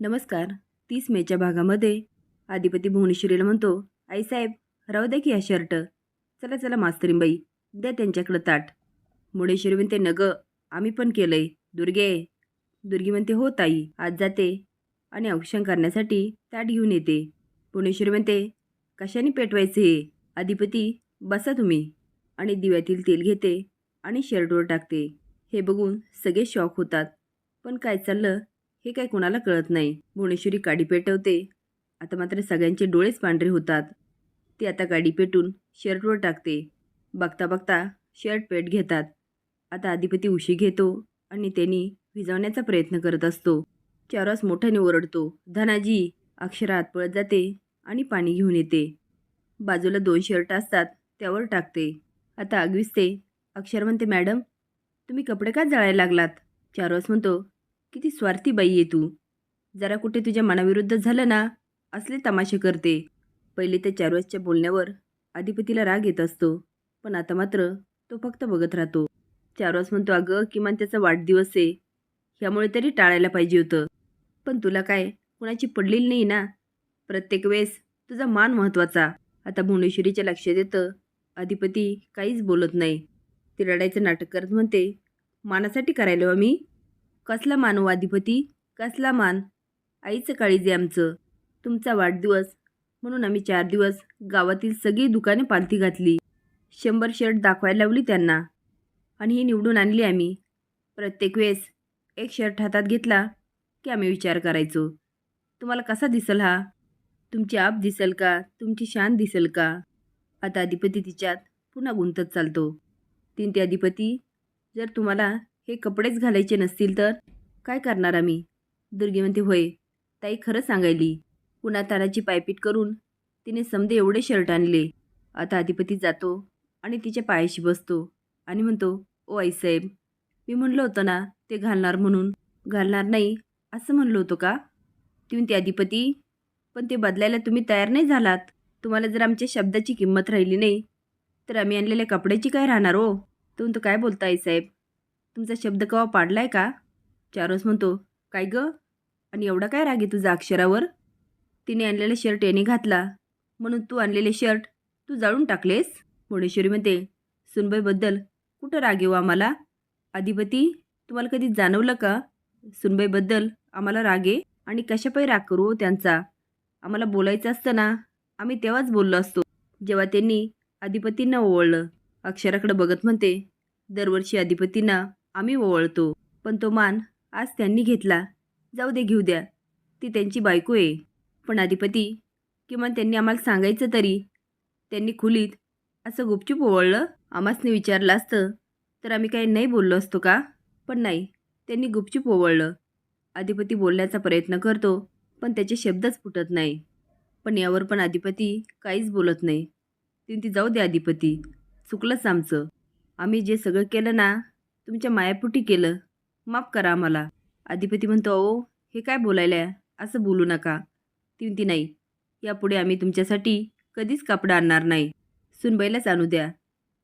नमस्कार. तीस मेच्या भागामध्ये आदिपती भुवनेश्वरीला म्हणतो आई साहेब राहू द्या की हा शर्ट. चला चला मास्तरींबाई द्या त्यांच्याकडं ताट. मुडेश्वरी म्हणते नग आम्ही पण केलंय. दुर्गे दुर्गी म्हणते हो ताई आज जाते आणि औक्षण करण्यासाठी ताट घेऊन येते. पुणेश्वरी म्हणते कशाने पेटवायचे हे? अधिपती बसा तुम्ही. आणि दिव्यातील तेल घेते आणि शर्टवर टाकते. हे बघून सगळे शॉक होतात. पण काय चाललं? हे काय कोणाला कळत नाही. भुवनेश्वरी काडी पेटवते. आता मात्र सगळ्यांचे डोळेच पांढरे होतात. ती आता गाडी पेटून शर्टवर टाकते. बघता बघता शर्ट पेट घेतात. आता अधिपती उशी घेतो आणि त्यांनी भिजवण्याचा प्रयत्न करत असतो. चारस मोठ्याने ओरडतो. धनाजी अक्षरा आत पळत जाते आणि पाणी घेऊन येते. बाजूला दोन शर्ट असतात त्यावर टाकते. आता आगविसते. अक्षर म्हणते मॅडम तुम्ही कपडे का जाळायला लागलात? चारस म्हणतो किती स्वार्थी बाई आहे तू. जरा कुठे तुझ्या मनाविरुद्ध झालं ना असले तमाशे करते. पहिले त्या चारवासच्या बोलण्यावर अधिपतीला राग येत असतो पण आता मात्र तो फक्त बघत राहतो. चारवास म्हणतो अगं किमान त्याचा वाढदिवस आहे. ह्यामुळे तरी टाळायला पाहिजे होतं. पण तुला काय कुणाची पडलेली नाही ना? प्रत्येक वेळेस तुझा मान महत्त्वाचा. आता भुवनेश्वरीच्या लक्षात येतं अधिपती काहीच बोलत नाही. ती रडायचं नाटक करत म्हणते मानासाठी करायला आम्ही? मी कसला मान हो कसला मान? आईचं काळी जे आमचं. तुमचा वाढदिवस. म्हणून आम्ही चार दिवस गावातील सगळी दुकाने पालथी घातली. शंभर शर्ट दाखवायला लावली त्यांना. आणि ही निवडून आणली आम्ही. प्रत्येक वेळेस एक शर्ट हातात घेतला की आम्ही विचार करायचो. तुम्हाला कसा दिसेल हा? तुमची आप दिसेल का? तुमची शान दिसेल का? आता अधिपती तिच्यात पुन्हा गुंतत चालतो. तीन ते अधिपती जर तुम्हाला हे कपडेच घालायचे नसतील तर? काय करणार आम्ही? दुर्गी म्हणते होय. ताई खरं सांगायली. पुन्हा ताराची पायपीट करून तिने समदे एवढे शर्ट आणले. आता अधिपती जातो आणि तिच्या पायाशी बसतो आणि म्हणतो ओ आईसाहेब मी म्हणलं होतं ना ते घालणार म्हणून. घालणार नाही असं म्हणलं होतं का? तुम्ही ते अधिपती पण ते बदलायला तुम्ही तयार नाही झालात. तुम्हाला जर आमच्या शब्दाची किंमत राहिली नाही तर आम्ही आणलेल्या कपड्याची काय राहणार हो? तो तर काय बोलता आईसाहेब तुमचा शब्द कवा पाडलाय का? चारोस म्हणतो काय गं? आणि एवढा काय राग आहे तुझा अक्षरावर? तिने आणलेला शर्ट याने घातला. म्हणून तू आणलेले शर्ट तू जाळून टाकलेस? भुवनेश्वरी म्हणते सुनबाईबद्दल कुठं राग येऊ आम्हाला? अधिपती तुम्हाला कधी जाणवलं का? सुनबाईबद्दल आम्हाला राग आहे आणि कशापाई राग करू हो त्यांचा? आम्हाला बोलायचं असतं ना? आम्ही तेव्हाच बोललो असतो जेव्हा त्यांनी अधिपतींना ओवळलं. अक्षराकडे बघत म्हणते दरवर्षी अधिपतींना आम्ही ओवळतो पण तो मान आज त्यांनी घेतला. जाऊ दे घेऊ द्या. ती त्यांची बायको आहे. पण अधिपती किमान त्यांनी आम्हाला सांगायचं तरी. त्यांनी खुलीत असं गुपचूप ओवळलं. आम्हासने विचारलं असतं. तर आम्ही काही नाही बोललो असतो का? पण नाही त्यांनी गुपचूप ओवळलं. अधिपती बोलण्याचा प्रयत्न करतो पण त्याचे शब्दच फुटत नाही. पण यावर पण अधिपती काहीच बोलत नाही. ती ती जाऊ दे अधिपती. चुकलंच आमचं. आम्ही जे सगळं केलं ना तुमच्या मायापुटी केलं. माफ करा आम्हाला. अधिपती म्हणतो अहो हे काय बोलायला असं बोलू नका. ती नाही. यापुढे आम्ही तुमच्यासाठी कधीच कापडं आणणार नाही. सुनबाईलाच आणू द्या.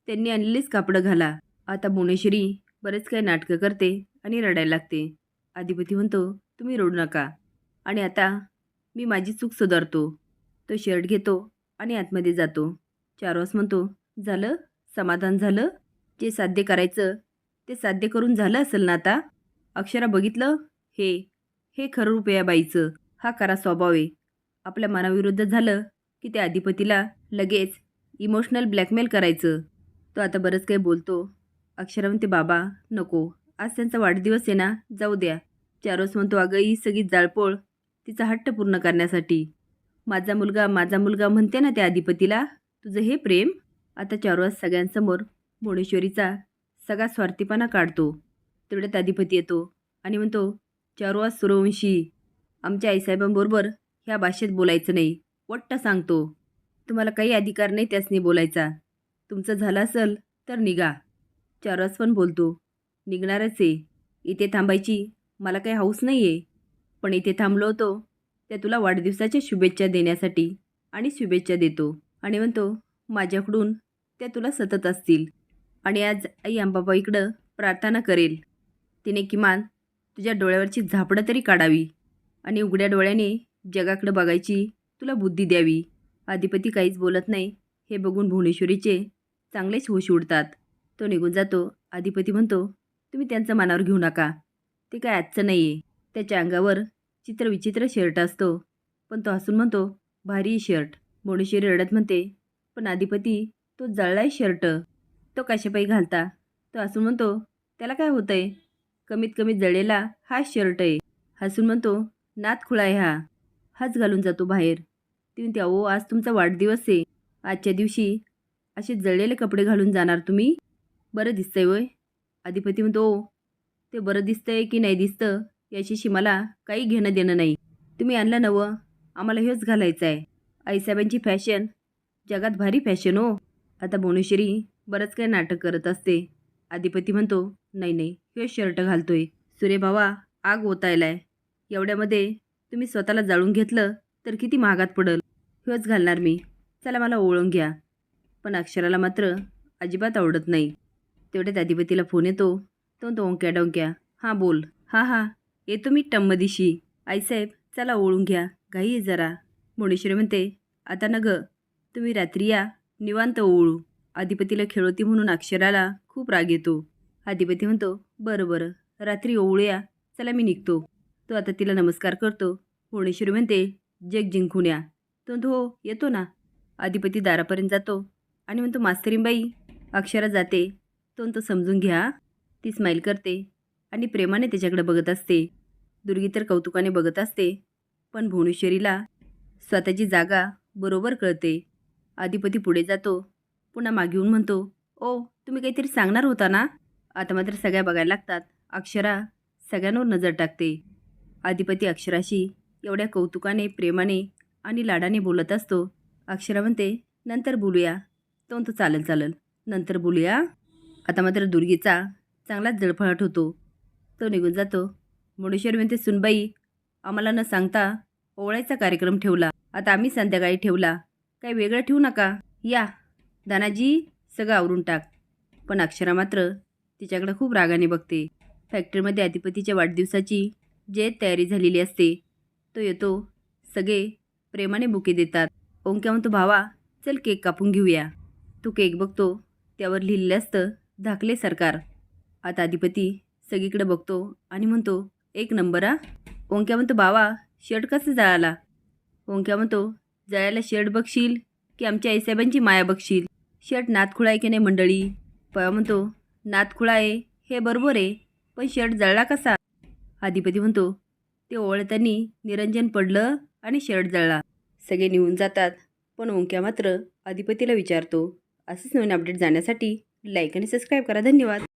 त्यांनी आणलेलीच कापडं घाला. आता भुवनेश्वरी बरेच काही नाटकं करते आणि रडायला लागते. अधिपती म्हणतो तुम्ही रडू नका. आणि आता मी माझी चूक सुधारतो. तो शर्ट घेतो आणि आतमध्ये जातो. चारवास म्हणतो झालं? समाधान झालं? जे साध्य करायचं ते साध्य करून झालं असेल ना आता? अक्षरा बघितलं? हे हे खरं रूप या बाईचं. हा करा स्वभाव आहे. आपल्या मनाविरुद्ध झालं की त्या अधिपतीला लगेच इमोशनल ब्लॅकमेल करायचं. तो आता बरंच काही बोलतो. अक्षरा म्हणते बाबा नको. आज त्यांचा वाढदिवस आहे ना जाऊ द्या. चारोस म्हणतो अगं ही सगळी जाळपोळ तिचा हट्ट पूर्ण करण्यासाठी. माझा मुलगा माझा मुलगा म्हणते ना त्या अधिपतीला तुझं हे प्रेम? आता चारोस सगळ्यांसमोर भुवनेश्वरीचा सगळा स्वार्थीपणा काढतो. तेवढ्यात अधिपती येतो आणि म्हणतो चारोस सूर्यवंशी आमच्या आईसाहेबांबरोबर ह्या भाषेत बोलायचं नाही. वट्ट सांगतो तुम्हाला काही अधिकार नाही त्यासनी बोलायचा. तुमचं झालं असेल तर निघा. चारोस पण बोलतो निघणारच आहे. इथे थांबायची मला काही हौस नाही आहे पण इथे थांबलो होतो त्या तुला वाढदिवसाच्या शुभेच्छा देण्यासाठी आणि शुभेच्छा देतो. आणि म्हणतो माझ्याकडून त्या तुला सतत असतील. आणि आज आई अंबाबाईकडं प्रार्थना करेल. तिने किमान तुझ्या डोळ्यावरची झापडं तरी काढावी आणि उघड्या डोळ्याने जगाकडे बघायची तुला बुद्धी द्यावी. अधिपती काहीच बोलत नाही. हे बघून भुवनेश्वरीचे चांगलेच होश उडतात. तो निघून जातो. अधिपती म्हणतो तुम्ही त्यांचं मनावर घेऊ नका. ते काय आजचं नाही आहे त्याच्या अंगावर चित्रविचित्र शर्ट असतो पण तो हसून म्हणतो भारी शर्ट भुवनेश्वरी रडत म्हणते पण अधिपती तो जळलाय शर्ट. तो कशापायी घालता. तो हसून म्हणतो त्याला काय होतंय? कमीत कमी जळलेला हा शर्ट आहे. हसून म्हणतो नात खुळा आहे हा. हाच घालून जातो बाहेर. ती म्हणते अहो आज तुमचा वाढदिवस आहे. आजच्या दिवशी असे जळलेले कपडे घालून जाणार तुम्ही? बरं दिसतंय वय. अधिपती म्हणतो "ओ, ते बरं दिसतंय की नाही दिसतं याच्याशी मला काही घेणं देणं नाही. तुम्ही आणलं नवं आम्हाला हेच घालायचं आहे आईसाहेबांची फॅशन. जगात भारी फॅशन हो. आता भुवनेश्वरी बरंच काही नाटक करत असते. अधिपती म्हणतो नाही नाही हे शर्ट घालतोय. सूर्यभावा आग ओतायलाय. एवढ्यामध्ये तुम्ही स्वतःला जाळून घेतलं तर किती महागात पडल. हेच घालणार मी. चला मला ओळून घ्या. पण अक्षराला मात्र अजिबात आवडत नाही. तेवढ्यात अधिपतीला फोन येतो. तो तो ओंक्या डोंक्या. हां बोल. हां हां. येतो मी टम्मदिशी. आईसाहेब चला ओळून घ्या. घाई जरा. मुणेश्वरी म्हणते आता न ग तुम्ही रात्री या. निवांत ओळू. अधिपतीला खेळवती म्हणून अक्षराला खूप राग येतो. अधिपती म्हणतो बरं बरं रात्री ओवळूया चला मी निघतो. तो आता तिला नमस्कार करतो. भुवनेश्वरी म्हणते जग जिंकून या तो हो येतो ना. अधिपती दारापर्यंत जातो आणि म्हणतो मास्तरींबाई अक्षरा जाते. तो तो समजून घ्या. ती स्माईल करते आणि प्रेमाने त्याच्याकडे बघत असते. दुर्गी तर कौतुकाने बघत असते पण भुवनेश्वरीला स्वतःची जागा बरोबर कळते. अधिपती पुढे जातो पुन्हा मागे येऊन म्हणतो ओ तुम्ही काहीतरी सांगणार होता ना? आता मात्र सगळ्या बघायला लागतात. अक्षरा सगळ्यांवर नजर टाकते. अधिपती अक्षराशी एवढ्या कौतुकाने प्रेमाने आणि लाडाने बोलत असतो. अक्षरा म्हणते नंतर बोलूया. तो म्हणतो चालेल चालेल. नंतर बोलूया. आता मात्र दुर्गीचा चांगलाच जळफळाट होतो. तो निघून जातो. मुंडेश्वर म्हणते सुनबाई आम्हाला न सांगता ओवळायचा कार्यक्रम ठेवला. आता आम्ही संध्याकाळी ठेवला. काही वेगळं ठेवू नका. या. दानाजी सगळं आवरून टाक. पण अक्षरा मात्र तिच्याकडे खूप रागाने बघते. फॅक्टरीमध्ये अधिपतीच्या वाढदिवसाची जे तयारी झालेली असते तो येतो सगळे प्रेमाने बुके देतात. ओंक्या म्हणतो भावा चल केक कापून घेऊया. तो केक बघतो त्यावर लिहिलेलं असतं धाकले सरकार. आता अधिपती सगळीकडे बघतो आणि म्हणतो एक नंबर आ ओंक्या म्हणतो बावा शर्ट कसं जळाला? ओंक्या म्हणतो जळायला शर्ट बघशील की आमच्या आईसाहेबांची माया बघशील? शर्ट नातखुळा आहे की नाही मंडळी? पवा म्हणतो नातखुळा आहे हे बरोबर आहे पण शर्ट जळला कसा? अधिपती म्हणतो ते ओळताना निरंजन पडलं आणि शर्ट जळला. सगळे निघून जातात पण ओंक्या मात्र अधिपतीला विचारतो. असंच नवीन अपडेट जाण्यासाठी लाईक आणि सबस्क्राईब करा. धन्यवाद.